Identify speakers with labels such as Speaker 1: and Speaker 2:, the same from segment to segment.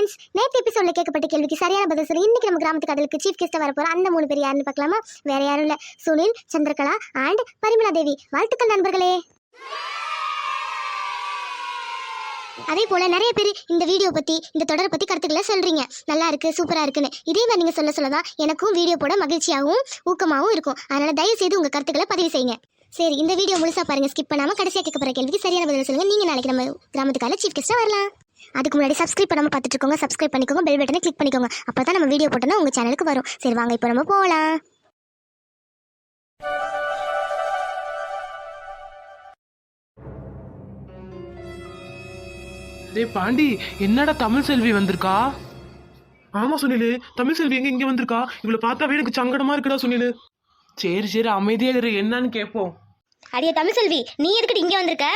Speaker 1: Friends நேற்று எபிசோட்ல கேட்கப்பட்ட கேள்விக்கு சரியான பதில் சொல்லி இன்னைக்கு நம்ம கிராமத்து கடலுக்கு சீஃப் கெஸ்ட்டாக வர போகிற அந்த மூணு பேர் யாருன்னு பார்க்கலாமா? வேற யாரும் இல்ல. சுனில் சந்திரகலா அண்ட் பரிமலா தேவி. வாழ்த்துக்கள் நண்பர்களே. அதே போல நிறைய பேர் இந்த வீடியோ பத்தி இந்த தொடரை பத்தி கருத்துக்களை சொல்றீங்க. நல்லா இருக்கு சூப்பரா இருக்குன்னு. இதே மாதிரி நீங்க சொல்ல சொல்லதான் எனக்கும் வீடியோ போட மகிழ்ச்சியாகவும் ஊக்கமாகவும் இருக்கும். அதனால தயவு செய்து உங்க கருத்துக்களை பதிவு செய்யுங்க. சரி இந்த வீடியோ முழுசா பாருங்க. ஸ்கிப் பண்ணாம கடைசியா கேட்க போற கேள்விக்கு சரியான பதில் சொல்லுங்க. நீங்க நாளைக்கு நம்ம கிராமத்துக்கால சீஃப் கெஸ்டா வரலாம். அதுக்கு முன்னாடி சப்ஸ்கிரைப் பண்ணாம பார்த்துட்டு இருக்கோங்க சப்ஸ்கிரைப் பண்ணிக்கோங்க பெல் பட்டனை கிளிக் பண்ணிக்கோங்க. அப்பதான் நம்ம வீடியோ போட்டோம்னா உங்க சேனலுக்கு வரும். சரி வாங்க இப்போ நம்ம போகலாம்
Speaker 2: டேய் பாண்டி என்னடா தமிழ் செல்வி வந்திருக்கா? ஆமா சுனிலு. தமிழ் செல்வி எங்க இங்க வந்திருக்கா? இவளை பார்த்தாவே எனக்கு சங்கடமா இருக்குடா சுனிலு. சரி சரி அமைதியா இரு. என்னன்னு கேட்போம்
Speaker 1: அடியே தமிழ் செல்வி நீ எதுக்கிட்டு இங்கே வந்திருக்க?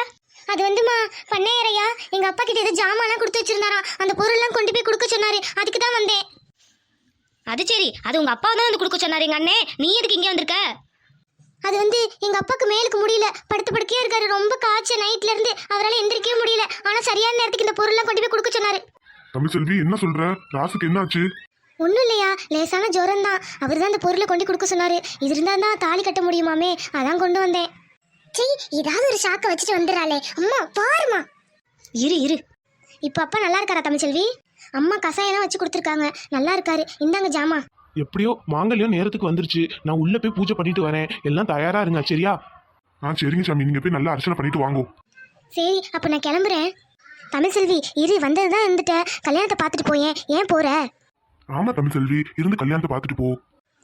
Speaker 1: அது வந்துமா பண்ணையறையா? எங்க அப்பா கிட்ட ஏதோ ஜாமான்லாம் கொடுத்து வச்சிருந்தாரா? அந்த பொருள்லாம் கொண்டு போய் கொடுக்க சொன்னாரு. அதுக்கு தான் வந்தேன்.
Speaker 3: அது சரி. அது உங்க அப்பா தான் வந்து கொடுக்க சொன்னாரு எங்க அண்ணே. நீ எதுக்கு இங்க வந்திருக்க?
Speaker 1: அது வந்து எங்க அப்பாக்கு மேலுக்கு முடியல. படுத்து படுக்கையா இருக்காரு. ரொம்ப காய்ச்சல். நைட்ல இருந்து அவரால் எந்திரிக்கவே முடியல. ஆனா சரியான நேரத்துக்கு இந்த பொருள்லாம் கொண்டு போய் கொடுக்க சொன்னாரு.
Speaker 4: தமிழ்செல்வி என்ன சொல்ற? ராசுக்கு என்னாச்சு?
Speaker 1: ஒன்றும் இல்லையா. லேசான ஜுரம் தான் அவர் தான் இந்த பொருளை கொண்டு கொடுக்க சொன்னாரு. இது இருந்தா தான் தாலி கட்ட முடியுமாமே? அதான் கொண்டு வந்தேன். சீ ஏதாவது ஒரு ஷாக்கை வச்சுட்டு வந்துடுறாளே. அம்மா பாருமா
Speaker 3: இரு இரு.
Speaker 1: இப்போ அப்பா நல்லா இருக்காரா தமிழ்செல்வி அம்மா கசாயம் தான் வச்சு கொடுத்துருக்காங்க. நல்லா இருக்காரு. இந்தாங்க ஜாமா.
Speaker 2: எப்படியோ மாங்கல்யம் நேரத்துக்கு வந்துருச்சு. நான் உள்ள போய் பூஜை பண்ணிட்டு வரேன். எல்லாம் தயாரா இருங்க சரியா?
Speaker 4: ஆ சரிங்க சாமி. நீங்க போய் நல்லா அர்ச்சனை பண்ணிட்டு வாங்கோ.
Speaker 1: சரி அப்போ நான் கிளம்புறேன். தமிழ்செல்வி இரு வந்தது தான் இருந்துட்டேன் கல்யாணத்தை பார்த்துட்டு போயேன். ஏன் போற?
Speaker 4: ஆமா தமிழ்செல்வி இருந்து கல்யாணத்தை பார்த்துட்டு போ.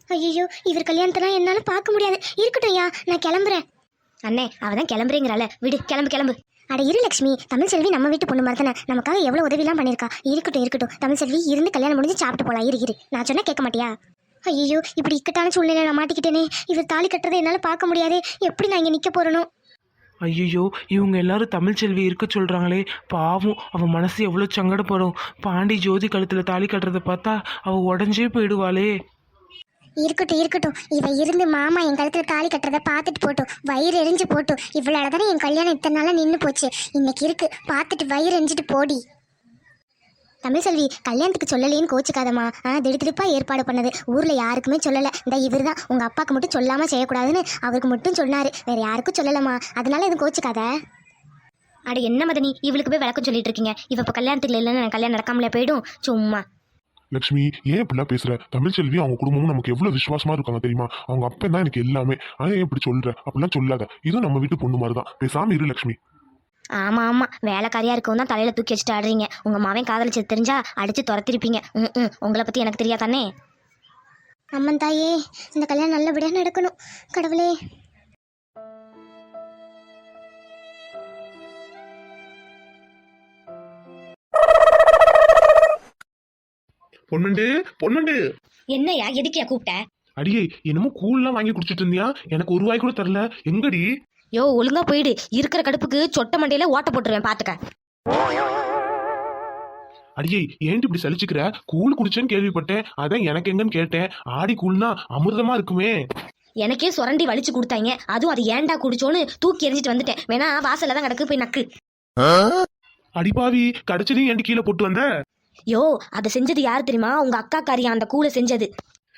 Speaker 1: ஐயோ இவர் கல்யாணத்தெல்லாம் என்னால பார்க்க முடியாது. இருக்கட்டும் ஐயா. நான் கிளம்புறேன்.
Speaker 3: அண்ணே அவ தான் கிளம்புறீங்கிறால விடு கிளம்பு கிளம்பு.
Speaker 1: அட இரு லட்சுமி தமிழ்செல்வி நம்ம வீட்டு பொண்ணு மாதிரி தானே. நமக்காக எவ்வளோ உதவிலாம் பண்ணியிருக்கா. இருக்கட்டும் இருக்கட்டும். தமிழ்செல்வி இருந்து கல்யாணம் முடிஞ்சு சாப்பிட்டு போகலாம் இரு இரு. நான் சொன்னால் கேட்க மாட்டியா? ஐயோ இப்படி இக்கட்டான சூழ்நிலை நான் மாட்டிக்கிட்டேனே. இவர் தாலி கட்டுறதை என்னால் பார்க்க முடியாதே. எப்படி நான் இங்கே நிற்க போகிறனும்
Speaker 2: ஐயோ இவங்க எல்லாரும் தமிழ் செல்வி இருக்க சொல்கிறாங்களே பாவம் அவள் மனசு எவ்வளோ சங்கடப்படும். பாண்டி ஜோதி கழுத்தில் தாலி கட்டுறதை பார்த்தா அவள் உடஞ்சே போயிடுவாளே.
Speaker 1: இருக்கட்டும் இருக்கட்டும். இவ இருந்து மாமா என் கழுத்தில் தாலி கட்டுறதை பார்த்துட்டு போட்டும். வயிறு எரிஞ்சு போட்டும். இவ்வளோ தானே என் கல்யாணம் இத்தனை நாளாக நின்று போச்சு. இன்னைக்கு இருக்கு. பார்த்துட்டு வயிறு எரிஞ்சிட்டு போடி. தமிழ் செல்வி கல்யாணத்துக்கு சொல்லலேன்னு கோச்சுக்காதம்மா. ஆனால் திடுதிடுப்பா ஏற்பாடு பண்ணது. ஊரில் யாருக்குமே சொல்லலை. இந்த இவர் தான் உங்கள் அப்பாவுக்கு மட்டும் சொல்லாமல் செய்யக்கூடாதுன்னு அவருக்கு மட்டும் சொன்னார். வேறு யாருக்கும் சொல்லலம்மா. அதனால எதுவும் கோச்சுக்காத.
Speaker 3: அட என்ன மதனி? இவளுக்கு போய் விளக்கம் சொல்லிட்டு இருக்கீங்க. இவ இப்போ கல்யாணத்துக்கு இல்லைன்னு கல்யாணம் நடக்காமலே போயிடும். சும்மா.
Speaker 4: லட்சுமி ஏன் இப்படிலாம் பேசுற? தமிழ்செல்வி அவங்க குடும்பமும் நமக்கு எவ்வளவு விசுவாசமா இருக்காங்க தெரியுமா? அவங்க அப்பன் தான் எனக்கு எல்லாமே. ஆனா ஏன் இப்படி சொல்ற? அப்படிலாம் சொல்லாத. இதுவும் நம்ம வீட்டு பொண்ணு மாதிரி தான் பேசாம இரு லட்சுமி.
Speaker 3: ஆமா ஆமா. வேலைக்காரியா இருக்கவும் தான் தலையில தூக்கி வச்சுட்டு ஆடுறீங்க. உங்க மாவன் காதலிச்சது தெரிஞ்சா அடிச்சு துரத்திருப்பீங்க. ம் ம். உங்களை பத்தி எனக்கு தெரியாதானே?
Speaker 1: அம்மன் தாயே. இந்த கல்யாணம் நல்லபடியா நடக்கணும். கடவுளே.
Speaker 2: பொண்ணுண்டு பொண்ணுண்டு
Speaker 3: என்னையா எதுக்கியா கூப்பிட்ட?
Speaker 2: அடியே என்னமோ கூழ்லாம் வாங்கி குடிச்சிட்டு இருந்தியா? எனக்கு ஒரு ரூபாய் கூட தரல. எங்கடி?
Speaker 3: யோ ஒழுங்கா போயிடு. இருக்கிற கடுப்புக்கு சொட்ட மண்டையில ஓட்ட போட்டுருவேன் பாத்துக்க.
Speaker 2: அடியே ஏன்டி இப்படி சலிச்சுக்கிற? கூழ் குடிச்சேன்னு கேள்விப்பட்டேன். அதான் எனக்கு எங்கன்னு கேட்டேன். ஆடி கூழ்னா அமிர்தமா இருக்குமே.
Speaker 3: எனக்கே சுரண்டி வலிச்சு கொடுத்தாங்க. அதுவும் அது ஏன்டா குடிச்சோன்னு தூக்கி எறிஞ்சிட்டு வந்துட்டேன். வேணா வாசல்ல தான் கிடக்கு போய் நக்கு.
Speaker 2: அடிப்பாவி கடைச்சதையும் ஏன்டி கீழே போட்டு வந்த?
Speaker 3: யோ அதை செஞ்சது யார் தெரியுமா? உங்க அக்கா காரியா அந்த கூலை செஞ்சது.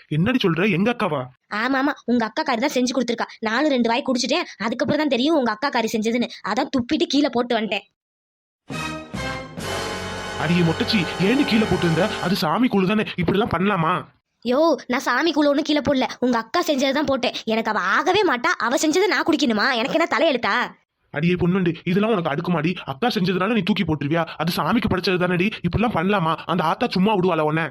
Speaker 2: என்னடி சொல்ற? எங்க அக்காவா?
Speaker 3: ஆமா ஆமா உங்க அக்கா காரி தான் செஞ்சு கொடுத்துருக்கா. நானும் ரெண்டு வாய் குடிச்சிட்டேன். அதுக்கப்புறம் தான் தெரியும் உங்க அக்கா காரி செஞ்சதுன்னு. அதான் துப்பிட்டு கீழே போட்டு வந்துட்டேன்.
Speaker 2: அடியே மொட்டச்சி ஏன்னு கீழே போட்டு இருந்த அது சாமி கூழ் தானே. இப்படிலாம் பண்ணலாமா?
Speaker 3: யோ நான் சாமி கூழ ஒன்றும் கீழே போடல. உங்க அக்கா செஞ்சதை தான் போட்டேன். எனக்கு அவ ஆகவே மாட்டா. அவ செஞ்சதை நான் குடிக்கணுமா? எனக்கு என்ன தலையெழுத்தா?
Speaker 2: அடியே பொண்ணுண்டு. இதெல்லாம் உனக்கு அடுக்குமாடி. அக்கா செஞ்சதுனால நீ தூக்கி போட்டுருவியா? அது சாமிக்கு படைச்சது தானடி இப்படிலாம் பண்ணலாமா? அந்த ஆத்தா சும்மா விடுவாள உன்ன?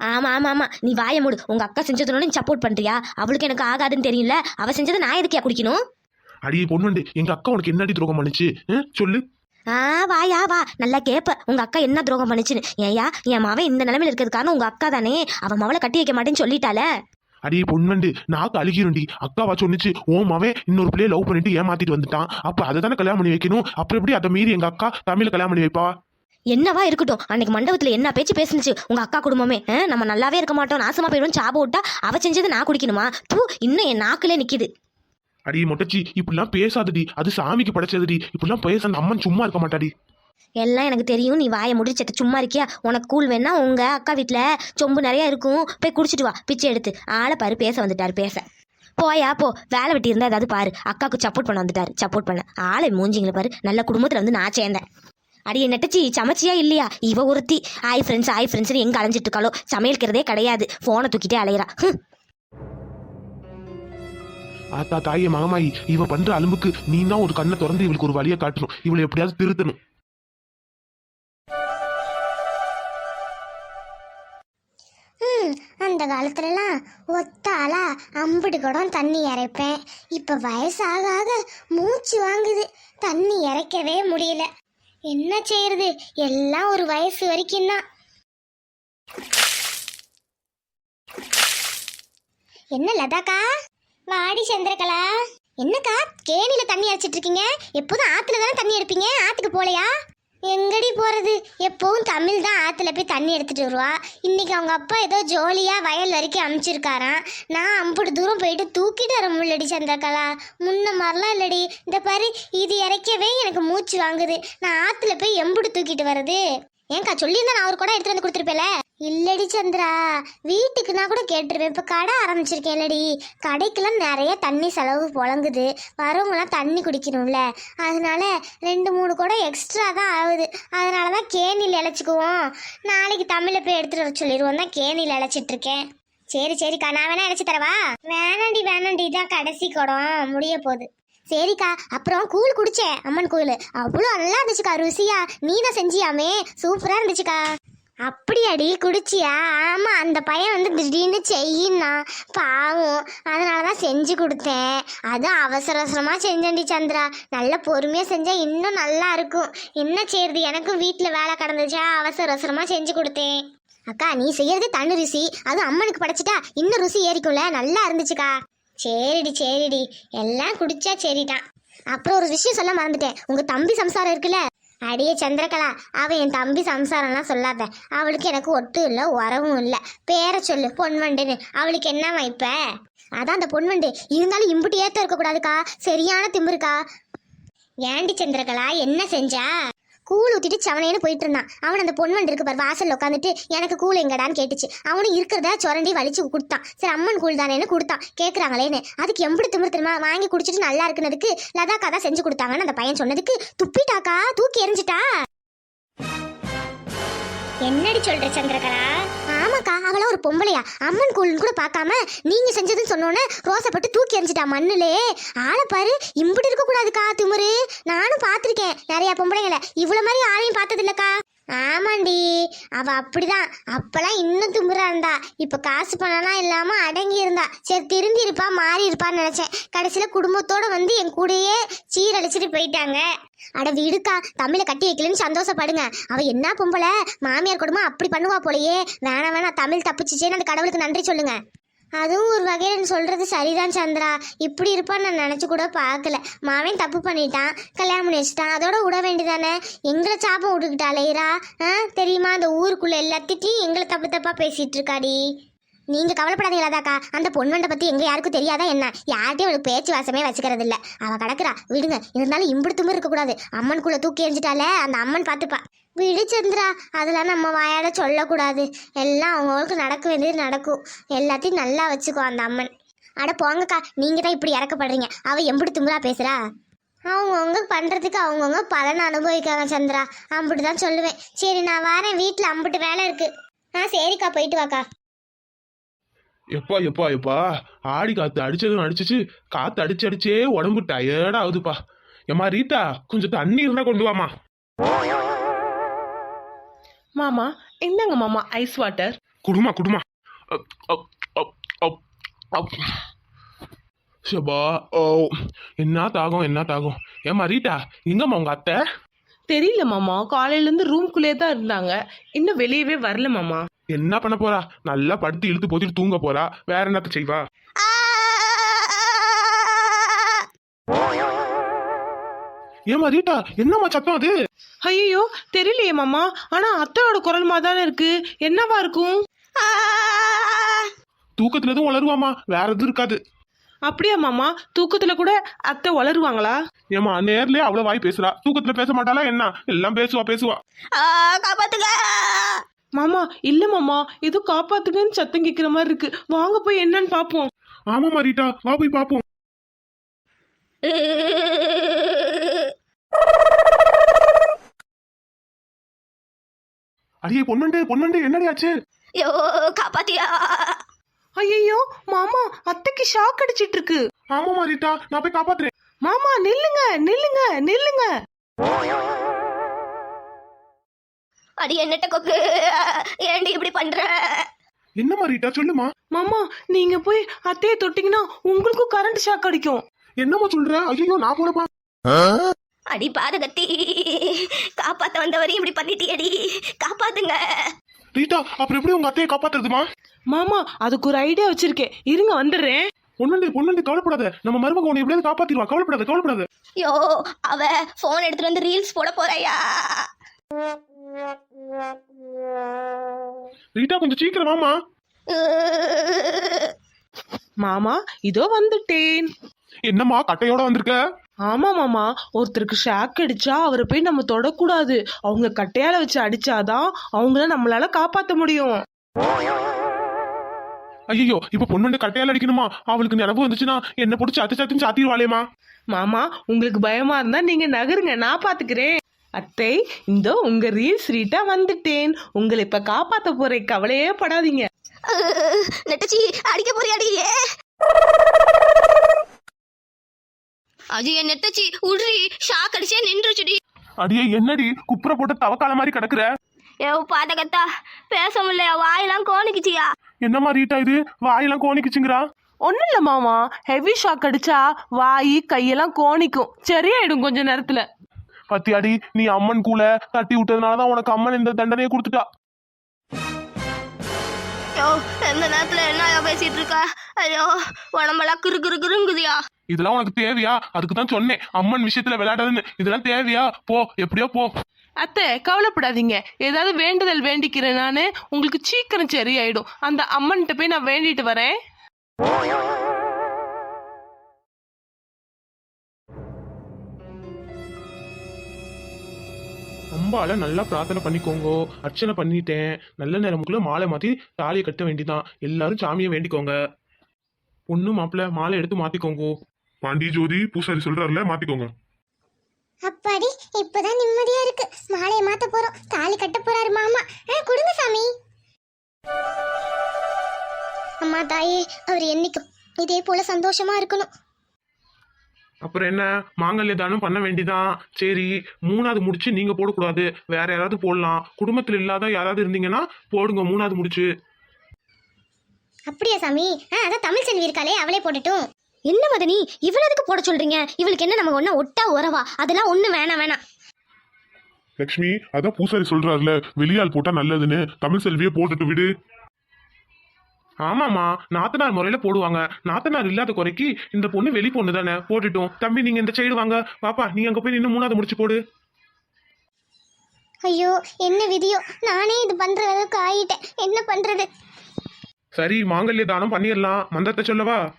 Speaker 3: ஆமா ஆமா ஆமா. நீ வாய மூடு. உங்க அக்கா செஞ்சதுனால நீ சப்போர்ட் பண்றியா? அவளுக்கு எனக்கு ஆகாதுன்னு தெரியல அவ செஞ்சதை நான் எதுக்கியா குடிக்கணும்?
Speaker 2: அடியே பொண்ணுண்டு. எங்க அக்கா உனக்கு என்னடி துரோகம் பண்ணுச்சு? சொல்லு.
Speaker 3: ஆ வாயா வா. நல்லா கேப்ப. உங்க அக்கா என்ன துரோகம் பண்ணுச்சுன்னு. ஏயா என் மவன் இந்த நிலைமையில இருக்கிறது காரணம் உங்க அக்கா தானே. அவன் மவளை கட்டி வைக்க மாட்டேன்னு சொல்லிட்டால
Speaker 2: அடியே பொண்ணுண்டு நாக்கு அழுகிருண்டி அக்காவா சொன்னிச்சு ஓ மவன் இன்னொரு பிள்ளைய லவ் பண்ணிட்டு ஏமாத்திட்டு வந்துட்டான். அப்ப அதை தானே கல்யாணம் பண்ணி வைக்கணும்? அப்புறம் எப்படி அதை மீறி எங்க அக்கா தமிழ கல்யாணம் பண்ணி வைப்பா?
Speaker 3: என்னவா இருக்கட்டும். அன்னைக்கு மண்டபத்துல என்ன பேச்சு பேசுனுச்சு? உங்க அக்கா குடும்பமே நம்ம நல்லாவே இருக்க மாட்டோம். நாசமா போயிடும் சாப விட்டா அவ செஞ்சதை நான் குடிக்கணுமா? தூ இன்னும் என் நாக்குல நிக்குது.
Speaker 2: அடியே மொட்டச்சி இப்படிலாம் பேசாதடி. அது சாமிக்கு படைச்சதுடி. இப்படிலாம் பேச அந்த அம்மன் சும்மா இருக்க மாட்டாடி.
Speaker 3: எல்லாம் எனக்கு தெரியும். நீ வாயை முடிச்சிட்ட சும்மா இருக்கியா? உனக்கு கூழ் வேணா உங்க அக்கா வீட்டில் சொம்பு நிறைய இருக்கும். போய் குடிச்சிட்டு வா. பிச்சை எடுத்து. ஆளை பாரு பேச வந்துட்டாரு பேச. போயா போ. வேலை வெட்டி இருந்தா ஏதாவது பாரு. அக்காவுக்கு சப்போர்ட் பண்ண வந்துட்டாரு. சப்போர்ட் பண்ண. ஆளை மூஞ்சிங்களை பாரு. நல்ல குடும்பத்தில் வந்து நான் சேர்ந்தேன். அடியே நெட்டச்சி சமைச்சியா இல்லையா? இவ ஒருத்தி. ஆய் ஃப்ரெண்ட்ஸ் ஆய் ஃப்ரெண்ட்ஸ்னு எங்க அலைஞ்சிட்டு இருக்காளோ? சமையல்கிறதே கிடையாது. ஃபோனை தூக்கிட்டே அலையிறா.
Speaker 4: ஆத்தா தாயே மகமாயி இவ பண்ற அலும்புக்கு நீ தான் ஒரு கண்ணை திறந்து இவளுக்கு ஒரு வழியை காட்டணும். இவளை எப்படியாவது திருத்தணும்.
Speaker 1: அந்த காலத்துலலாம் ஒத்தாளா அம்புட்டு குடம் தண்ணி இறைப்பேன் இப்போ வயசாக ஆக மூச்சு வாங்குது. தண்ணி இறைக்கவே முடியல. என்ன செய்யறது எல்லாம் ஒரு வயசு வரைக்கும் தான் என்ன லதாக்கா? வாடி சந்திரகலா. என்னக்கா? கேணில தண்ணி அரைச்சிட்டு இருக்கீங்க? எப்போதும் ஆத்துல தானே தண்ணி எடுப்பீங்க? ஆத்துக்கு போலையா? எங்கடி போகிறது எப்பவும் தமிழ் தான் ஆற்றுல போய் தண்ணி எடுத்துகிட்டு வருவா. இன்றைக்கி அவங்க அப்பா ஏதோ ஜோலியாக வயல் வரைக்கும் அமுச்சிருக்காராம். நான் அம்புட்டு தூரம் போயிட்டு தூக்கிட்டு வர முடியலடி சந்திரகலா. முன்ன மாதிரிலாம் இல்லடி. இந்த பாரு இது இறைக்கவே எனக்கு மூச்சு வாங்குது. நான் ஆற்றுல போய் எம்புடு தூக்கிட்டு வர்றது. ஏன்க்கா சொல்லியிருந்தா நான் ஒரு கூட எடுத்துகிட்டு வந்து கொடுத்துருப்பேல? இல்லடி சந்திரா வீட்டுக்குனா கூட கேட்டுருவேன். இப்போ கடை ஆரம்பிச்சிருக்கேன் இல்லடி கடைக்கெல்லாம் நிறைய தண்ணி செலவு புழங்குது. வரவங்களாம் தண்ணி குடிக்கணும்ல. அதனால ரெண்டு மூணு கூட எக்ஸ்ட்ரா தான் ஆகுது. அதனால தான் கேணியில் இழைச்சிக்குவோம். நாளைக்கு தமிழில் போய் எடுத்துட்டு வர சொல்லிடுவோம் தான் கேணியில் இழைச்சிட்ருக்கேன். சரி சரிக்கா. நான் வேணா இழைச்சி தரவா? வேணாண்டி வேணாண்டி. தான் கடைசி குடம். முடிய போகுது. சரிக்கா. அப்புறம் கூழ் குடிச்சேன் அம்மன் கூழ். அவ்வளோ நல்லா இருந்துச்சுக்கா. ருசியா. நீ தான் செஞ்சியாமே. சூப்பராக இருந்துச்சுக்கா. அப்படியாடி குடிச்சியா? ஆமா அந்த பையன் வந்து திடீர்னு செய்யினா பாவம். அதனால தான் செஞ்சு கொடுத்தேன். அதுவும் அவசர அவசரமா செஞ்சேன்டி சந்திரா. நல்ல பொறுமையா செஞ்சா இன்னும் நல்லா இருக்கும். என்ன செய்யறது எனக்கும் வீட்டில் வேலை கிடந்துச்சா அவசர அவசரமா செஞ்சு கொடுத்தேன். அக்கா நீ செய்யறது தண்ணி ருசி. அதுவும் அம்மனுக்கு படைச்சிட்டா இன்னும் ருசி ஏறிக்கும்ல? நல்லா இருந்துச்சுக்கா. சரிடி சரிடி. எல்லாம் குடிச்சா சரிதான் அப்புறம் ஒரு விஷயம் சொல்ல மறந்துட்டேன். உங்க தம்பி சம்சாரம் இருக்குல்ல? அடியே சந்திரகலா அவள் என் தம்பி சம்சாரம்லாம் சொல்லாத. அவளுக்கு எனக்கு ஒட்டும் இல்லை உறவும் இல்லை. பேரை சொல்லு பொன்வண்டுன்னு. அவளுக்கு என்ன வைப்ப அதான் அந்த பொன்வண்டு. இருந்தாலும் இம்புட்டு ஏற்ற இருக்கக்கூடாதுக்கா. சரியான திமிருக்கா? ஏண்டி சந்திரகலா என்ன செஞ்சா? கூழ் ஊத்திட்டு சவனையனு போயிட்டு இருந்தான் அவன் அந்த பொன்வண்டு இருக்கு பாரு வாசல்ல உட்காந்துட்டு எனக்கு கூழ் எங்கடான்னு கேட்டுச்சு. அவனும் இருக்கிறத சுரண்டி வலிச்சு கொடுத்தான். சரி அம்மன் கூழ் தானேன்னு கொடுத்தான். கேட்குறாங்களேன்னு அதுக்கு எப்படி திமிரு வாங்கி குடிச்சிட்டு நல்லா இருக்குனதுக்கு லதாக்கா தான் செஞ்சு கொடுத்தாங்கன்னு அந்த பையன் சொன்னதுக்கு துப்பிட்டாக்கா? தூக்கி எரிஞ்சிட்டா என்னடி சொல்ற சந்திரகலா? ஆமாக்கா அவள ஒரு பொம்பளையா. அம்மன் கூழ்னு கூட பார்க்காம நீங்க செஞ்சதுன்னு சொன்னோன்னே ரோசப்பட்டு தூக்கி எறிஞ்சிட்டா மண்ணுலே. ஆளை பாரு இம்புட்டு இருக்க கூடாதுக்கா திமுரு. நானும் பார்த்துருக்கேன் நிறைய பொம்பளைங்களை. இவ்வளோ மாதிரி ஆளையும் பார்த்தது இல்லக்கா ஆமாண்டி அவ அப்படிதான். அப்பெல்லாம் இன்னும் திமிரா இருந்தா. இப்ப காசு பணம்லாம் இல்லாம அடங்கி இருந்தா. சரி திருந்தி இருப்பா மாறி இருப்பான்னு நினைச்சேன். கடைசியில குடும்பத்தோட வந்து என் கூடயே சீரழிச்சிட்டு போயிட்டாங்க. அட விடுக்கா தமிழை கட்டி வைக்கலன்னு சந்தோஷப்படுங்க. அவ என்ன பொம்பளை? மாமியார் குடும்பம் அப்படி பண்ணுவா போலயே. வேணாம் வேணாம் தமிழ் தப்பிச்சுச்சேன்னு அந்த கடவுளுக்கு நன்றி சொல்லுங்க. அதுவும் ஒரு வகையில் நீ சரிதான் சந்திரா. இப்படி இருப்பான்னு நான் நினச்சி கூட பார்க்கல. மாவன் தப்பு பண்ணிட்டான் கல்யாணம் பண்ணி வச்சுட்டான். அதோட விட வேண்டியதானே? எங்களை சாப்பம் விட்டுக்கிட்டாலேரா ஆ தெரியுமா? அந்த ஊருக்குள்ளே எல்லாத்திட்டையும் எங்களை தப்பு தப்பாக பேசிகிட்டு இருக்காடி. நீங்க கவலைப்படாதீங்களாதாக்கா அந்த பொன்வண்டை பத்தி எங்க யாருக்கும் தெரியாதா என்ன? யார்ட்டையும் அவளுக்கு பேச்சு வாசமே வச்சுக்கிறது இல்ல அவ கிடக்குறா. விடுங்க. இருந்தாலும் இம்புடு தும்பு இருக்க கூடாது அம்மனுக்குள்ள தூக்கி எறிஞ்சிட்டாலே அந்த அம்மன் பாத்துப்பா. விடு சந்திரா. அதெல்லாம் நம்ம வாயாட சொல்லக்கூடாது. எல்லாம் அவங்கவுங்களுக்கு நடக்க வேண்டியது நடக்கும். எல்லாத்தையும் நல்லா வச்சுக்கோ அந்த அம்மன். அட போங்கக்கா. நீங்க தான் இப்படி இறக்கப்படுறீங்க. அவ எம்புடு தும்புறா பேசுறா? அவங்கவுங்க பண்ணுறதுக்கு அவங்கவுங்க பலன் அனுபவிக்காங்க சந்திரா. அம்பிட்டு தான் சொல்லுவேன். சரி நான் வரேன். வீட்டில் அம்பிட்டு வேலை இருக்குது ஆ சரிக்கா. போயிட்டு வாக்கா.
Speaker 4: எப்பா எப்பா எப்பா? ஆடி காத்து அடிச்சதும் அடிச்சிச்சு காத்து அடிச்சு அடிச்சே உடம்பு டயர்ட் ஆகுதுப்பா. ஏம்மா ரீட்டா கொஞ்சம் தண்ணி இருந்தா கொண்டு வாமா
Speaker 2: மாமா இந்தாங்க மாமா ஐஸ் வாட்டர்
Speaker 4: குடுமா குடுமா. ஷபா ஓ என்ன தாகம் என்ன தாகம்? ஏம்மா ரீட்டா எங்கம்மா உங்க அத்தை?
Speaker 2: தெரியல மாமா காலையில இருந்து ரூம்குள்ளே தான் இருந்தாங்க. இன்னும் வெளியவே வரல மாமா.
Speaker 4: என்ன பண்ண போறா? நல்லா படுத்து இழுத்து போத்திட்டு தூங்க போறா. வேற என்னத்த செய்வா? ஏம்மா ரீட்டா என்னம்மா சத்தம் அது?
Speaker 2: ஐயோ தெரியலையே மாமா. ஆனா அத்தையோட குரல் மாதிரி இருக்கு. என்னவா இருக்கும்?
Speaker 4: தூக்கத்துல எதுவும் வளருவாமா வேற எதுவும் இருக்காது.
Speaker 2: அப்படியா மாமா? தூக்கத்துல கூட அத்தை வளருவாங்களா
Speaker 4: ஏமா நேர்லயே அவ்வளவு வாய் பேசுறா. தூக்கத்துல பேச மாட்டாளா என்ன? எல்லாம் பேசுவா பேசுவா.
Speaker 3: காப்பாத்துங்க.
Speaker 2: மாமா இல்ல மாமா ஏதோ காப்பாத்துங்கன்னு சத்தம் கேட்கிற மாதிரி இருக்கு. வாங்க போய் என்னன்னு பாப்போம்.
Speaker 4: ஆமாமா ரீட்டா வா போய் பாப்போம். அடியே பொண்ணுண்டு பொண்ணுண்டு என்னடி ஆச்சு?
Speaker 3: காப்பாத்தியா?
Speaker 2: ஐயோ மாமா அத்தைக்கு ஷாக் அடிச்சிட்டு இருக்கு
Speaker 4: ஆமாமா ரீட்டா நான் போய் காப்பாத்துறேன்.
Speaker 2: மாமா நில்லுங்க நில்லுங்க நில்லுங்க.
Speaker 3: அடி என்னட்ட கொக்கு? ஏண்டி இப்படி பண்ற?
Speaker 4: என்னம்மா ரீட்டா சொல்லுமா
Speaker 2: மாமா நீங்க போய் அத்தையை தொட்டீங்கன்னா உங்களுக்கும் கரண்ட் ஷாக் அடிக்கும்.
Speaker 4: என்னம்மா சொல்ற? ஐயோ நான் போனப்பா
Speaker 3: அடி பாதகத்தி காப்பாத்த வந்தவரையும் இப்படி பண்ணிட்டியடி. காப்பாத்துங்க.
Speaker 4: ரீட்டா அப்புறம் எப்படி உங்க அத்தையை காப்பாத்துறதுமா
Speaker 2: மாமா அதுக்கு ஒரு ஐடியா வச்சிருக்கேன். இருங்க வந்துடுறேன்.
Speaker 4: பொண்ணுண்டு பொண்ணுண்டு கவலைப்படாத. நம்ம மருமக உன்னை எப்படியாவது காப்பாத்திடுவா. கவலைப்படாத கவலைப்படாத.
Speaker 3: யோ அவ போன் எடுத்துட்டு வந்து ரீல்ஸ் போட போறாயா?
Speaker 4: ரீட்டா கொஞ்சம் சீக்கிரம் வாமா
Speaker 2: மாமா இதோ வந்துட்டேன்.
Speaker 4: என்னம்மா கட்டையோட வந்திருக்க?
Speaker 2: ஆமா மாமா. ஒருத்தருக்கு ஷாக் அடிச்சா அவரை போய் நம்ம தொடக்கூடாது. அவங்க கட்டையால வச்சு அடிச்சாதான் அவங்கள நம்மளால காப்பாத்த முடியும்.
Speaker 4: ஐயோ இப்ப பொண்ணுண்டு கட்டையால அடிக்கணுமா? அவளுக்கு நினப்பு வந்துச்சுன்னா என்ன பிடிச்சி அத்து சத்துன்னு சாத்திடுவாளேமா
Speaker 2: மாமா உங்களுக்கு பயமா இருந்தா நீங்க நகருங்க. நான் பாத்துக்கிறேன். அத்தை இந்த உங்க ரீல்ஸ் ரீட்டா வந்துட்டேன். உங்களை இப்ப காப்பாத்த போறேன். கவலையே படாதீங்க.
Speaker 3: நெட்டச்சி அடிக்க போறியாடி? அது என் நெட்டச்சி உட்ரி ஷாக் அடிச்சே நின்றுச்சுடி.
Speaker 4: அடியே என்னடி? குப்புற போட்டு தவக்கால மாதிரி கிடக்குற?
Speaker 3: ஏ பாதகத்தா பேச முடியல வாயெல்லாம் கோணிக்குச்சியா?
Speaker 4: என்னம்மா ரீட்டா இது வாயெல்லாம் கோணிக்குச்சுங்கிறா?
Speaker 2: ஒண்ணும் இல்ல மாமா ஹெவி ஷாக் அடிச்சா வாய் கையெல்லாம் கோணிக்கும். சரியாயிடும் கொஞ்ச நேரத்துல.
Speaker 4: பத்தியாடி நீ அம்மன் கூட தட்டி விட்டதுனாலதான் உனக்கு அம்மன் இந்த தண்டனையை கொடுத்துட்டா.
Speaker 3: எந்த நேரத்துல என்ன பேசிட்டு இருக்க? ஐயோ உடம்பெல்லாம் கிரு கிரு கிருங்குதியா?
Speaker 4: இதெல்லாம் உனக்கு தேவையா? அதுக்கு தான் சொன்னேன் அம்மன் விஷயத்துல விளையாடாதுன்னு. இதெல்லாம் தேவையா? போ எப்படியோ போ.
Speaker 2: அத்தை கவலைப்படாதீங்க. ஏதாவது வேண்டுதல் வேண்டிக்கிறேன் நானு. உங்களுக்கு சீக்கிரம் சரியாயிடும். அந்த அம்மன்கிட்ட போய் நான் வேண்டிட்டு வரேன்.
Speaker 4: அம்பால நல்லா பிரார்த்தனை பண்ணிக்கோங்க. அர்ச்சனை பண்ணிட்டேன். நல்ல நேரமுக்குள்ள மாலை மாத்தி தாலியை கட்ட வேண்டிதான். எல்லாரும் சாமியை வேண்டிக்கோங்க. பொண்ணு மாப்பிள்ள மாலை எடுத்து மாத்திக்கோங்க. பாண்டி ஜோதி பூசாரி சொல்றாருல மாத்திக்கோங்க.
Speaker 1: அப்பாடி இப்பதான் நிம்மதியா இருக்கு. மாலையை மாத்த போறோம். தாலி கட்ட போறாரு மாமா. ஆ, கொடுங்க சாமி. அம்மா தாயே அவர் என்னைக்கும் இதே போல சந்தோஷமா இருக்கணும்.
Speaker 4: அப்புறம் என்ன? மாங்கல்ய தானம் பண்ண வேண்டிதான். சரி மூணாவது முடிச்சு நீங்க போடக்கூடாது. வேற யாராவது போடலாம். குடும்பத்துல இல்லாத யாராவது இருந்தீங்கன்னா போடுங்க மூணாவது முடிச்சு.
Speaker 1: அப்படியா சாமி? ஆ அதான் தமிழ் செல்வி இருக்காளே அவளே போடட்டும்
Speaker 3: என்ன மதனி? இவ்வளவு எதுக்கு போட சொல்றீங்க? இவளுக்கு என்ன நம்ம ஒண்ணா ஒட்டா உறவா? அதெல்லாம் ஒண்ணு வேணாம் வேணாம்.
Speaker 4: லக்ஷ்மி அதான் பூசாரி சொல்றாருல வெளியால் போட்டா நல்லதுன்னு. தமிழ் செல்வியே போட்டுட்டு விடு. ஆமாமா நாத்தனார் முறையில போடுவாங்க. நாத்தனார் இல்லாத குறைக்கு இந்த பொண்ணு வெளி பொண்ணு தானே? போட்டுட்டோம். தம்பி நீங்க இந்த சைடு வாங்க. பாப்பா நீ அங்க போய் நின்று மூணாவது முடிச்சு போடு.
Speaker 1: ஐயோ என்ன விதியோ? நானே இது பண்ற அளவுக்கு ஆயிட்டேன். என்ன பண்றது?
Speaker 4: சரி மாங்கல்ய தானம் பண்ணிடலாம். மந்திரத்தை சொல்லவா?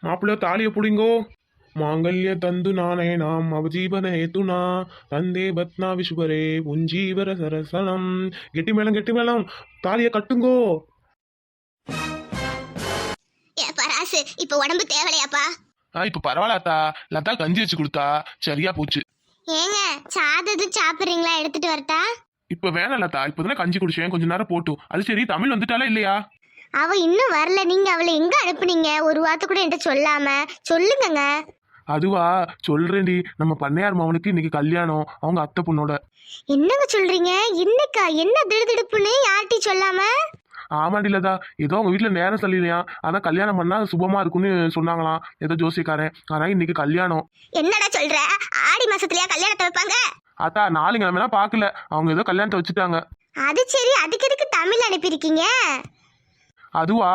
Speaker 4: மாப்பிள்ளை தாலியை புடிங்கோ. மாங்கல்ய தந்து நானே நாம் அவஜீவன ஏத்துனா. தந்தே பத்னா விஸ்வரே உஞ்சீவர சரசனம். கெட்டி மேளம் கெட்டி மேளம் தாலியை கட்டுங்கோ.
Speaker 1: ஏ பராசு இப்ப உடம்பு தேவலையாப்பா.
Speaker 4: ஆ இப்ப பரவாயில்லாத்தா. லதா கஞ்சி வச்சு கொடுத்தா சரியா போச்சு.
Speaker 1: ஏங்க சாதது சாப்பிடுறீங்களா? எடுத்துட்டு வரட்டா?
Speaker 4: இப்ப வேணாம் லதா. இப்பதானே கஞ்சி குடிச்சேன். கொஞ்ச நேரம் போட்டும். அது சரி தமிழ் வந்துட்டாலா இல்லையா?
Speaker 1: அவ இன்னும் வரல. நீங்க அவளை எங்க அனுப்புனீங்க? ஒரு வார்த்தை கூட என்கிட்ட சொல்லாம. சொல்லுங்கங்க.
Speaker 4: அதுவா? சொல்றேன்டி. நம்ம பண்ணையார் மவனுக்கு இன்னைக்கு கல்யாணம். அவங்க அத்தை பொண்ணோட.
Speaker 1: என்னங்க சொல்றீங்க? இன்னைக்கா என்ன திடுதிடுப்புன்னு யார்கிட்டயும் சொல்லாம?
Speaker 4: ஆமாண்டி லதா ஏதோ அவங்க வீட்டுல நேரம் சொல்லிலையா? அதான் கல்யாணம் பண்ணா சுபமா இருக்கும்னு சொன்னாங்களாம் ஏதோ ஜோசியக்காரன். ஆனா இன்னைக்கு கல்யாணம்.
Speaker 1: என்னடா சொல்ற? ஆடி மாசத்துலயா கல்யாணத்தை வைப்பாங்க?
Speaker 4: அத்தா நாலு கிழமைனா பார்க்கல. அவங்க ஏதோ கல்யாணத்தை வச்சுட்டாங்க.
Speaker 1: அது சரி அதுக்கு எதுக்கு தமிழ் அனுப்பியிருக்கீங்க?
Speaker 4: அதுவா?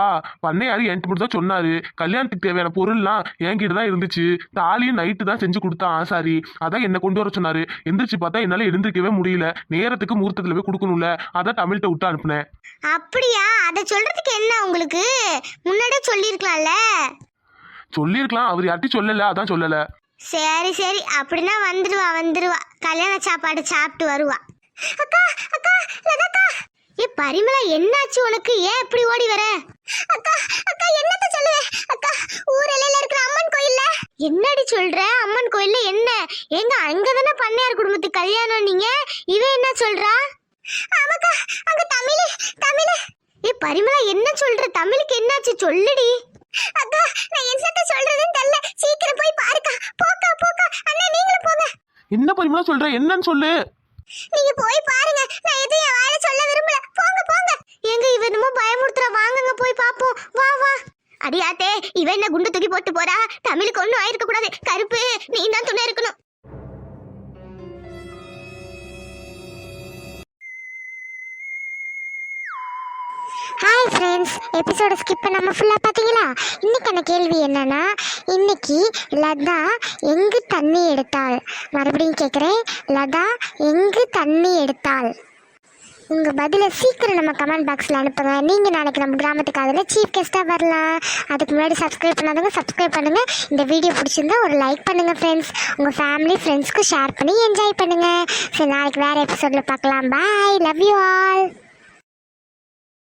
Speaker 4: பண்ணையாரு என்கிட்ட மட்டும் தான் சொன்னாரு. கல்யாணத்துக்கு தேவையான பொருள்லாம் என்கிட்ட தான் இருந்துச்சு. தாலியும் நைட்டு தான் செஞ்சு கொடுத்தான் ஆசாரி. அதான் என்ன கொண்டு வர சொன்னாரு. எந்திரிச்சு பார்த்தா என்னால எழுந்திருக்கவே முடியல. நேரத்துக்கு முகூர்த்தத்துல போய் கொடுக்கணும்ல. அதான் தமிழ்கிட்ட விட்டு அனுப்புனேன்.
Speaker 1: அப்படியா? அதை சொல்றதுக்கு என்ன உங்களுக்கு? முன்னாடியே சொல்லியிருக்கலாம்ல.
Speaker 4: சொல்லியிருக்கலாம். அவர் யார்ட்டையும் சொல்லல. அதான் சொல்லல.
Speaker 1: சரி சரி. அப்படின்னா வந்துடுவா வந்துடுவா கல்யாண சாப்பாடு சாப்பிட்டு வருவா. அக்கா அக்கா லதாக்கா. ஏ பரிமளா என்னாச்சு உனக்கு? ஏன் இப்படி ஓடி வர? அக்கா அக்கா என்னத்த சொல்லுவ? அக்கா ஊர் எல்லையில இருக்கிற அம்மன் கோயில்ல. என்னடி சொல்ற? அம்மன் கோயில்ல என்ன? எங்க அங்கதானே பண்ணையார் குடும்பத்துக்கு கல்யாணம் நீங்க? இவ என்ன சொல்றா? ஆமாக்கா அங்க தமிழ் தமிழ். ஏ பரிமளா என்ன சொல்ற? தமிழுக்கு என்னாச்சு? சொல்லுடி. அக்கா நான் என்னத்த சொல்றதுன்னு தெரியல. சீக்கிரம் போய் பாருக்கா. போக்கா போக்கா. அண்ணா நீங்களும் போங்க.
Speaker 2: என்ன பரிமளா சொல்ற? என்னன்னு சொல்லு.
Speaker 1: நீங்க போய் பாருங்க. நான் எதுவும் என் வாயில சொல்ல விரும்பல. போங்க போங்க. எங்க இவ என்னமோ பயமுறுத்துற. வாங்குங்க போய் பாப்போம். வா வா. அடியாத்தே இவ என்ன குண்டு தூக்கி போட்டு போறா? தமிழுக்கு ஒண்ணும் ஆயிருக்க கூடாது. கருப்பு நீ தான் துணை இருக்கணும். ஹாய் ஃப்ரெண்ட்ஸ் எபிசோட ஸ்கிப் பண்ணாமல் ஃபுல்லாக பார்த்தீங்களா இன்னைக்கான கேள்வி என்னென்னா இன்னைக்கு லதா எங்கு தண்ணி எடுத்தாள்? மறுபடியும் கேட்குறேன் லதா எங்கு தண்ணி எடுத்தாள்? உங்கள் பதிலை சீக்கிரம் நம்ம கமெண்ட் பாக்ஸில் அனுப்புங்க. நீங்கள் நாளைக்கு நம்ம கிராமத்துக்கு அதில் சீஃப் கெஸ்ட்டாக வரலாம். அதுக்கு முன்னாடி சப்ஸ்கிரைப் பண்ணாதவங்க சப்ஸ்கிரைப் பண்ணுங்கள் இந்த வீடியோ பிடிச்சிருந்தா ஒரு லைக் பண்ணுங்கள் ஃப்ரெண்ட்ஸ் உங்கள் ஃபேமிலி ஃப்ரெண்ட்ஸ்க்கு ஷேர் பண்ணி என்ஜாய் பண்ணுங்கள் சரி நாளைக்கு வேறு எபிசோடில் பார்க்கலாம் பாய் லவ் யூ ஆல்